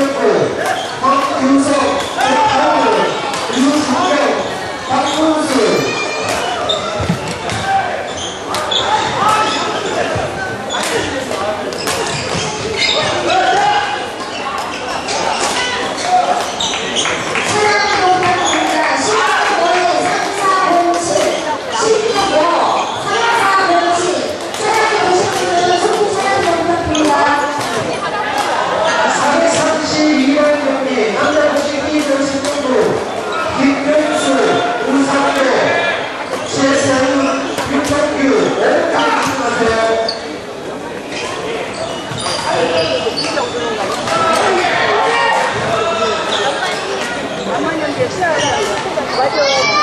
이정 这儿，这个我就。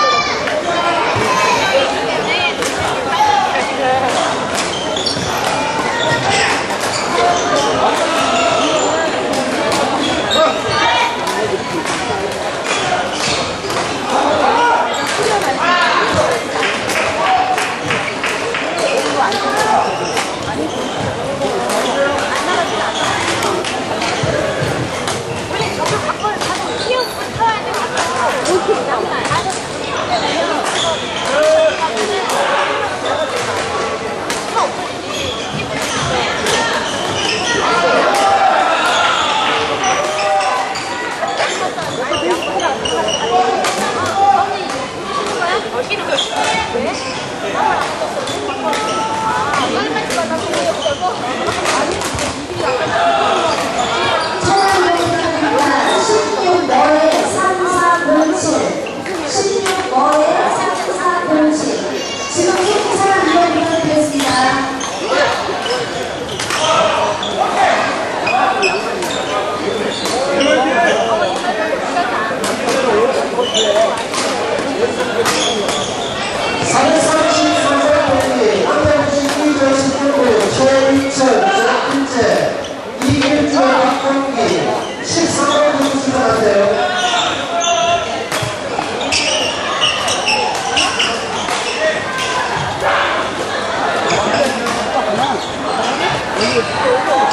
สูงสุด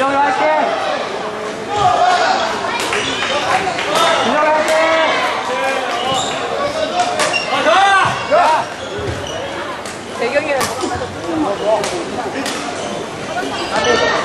이 화이팅! 빌려이 화이팅! 아이고 아이고 아이고 아이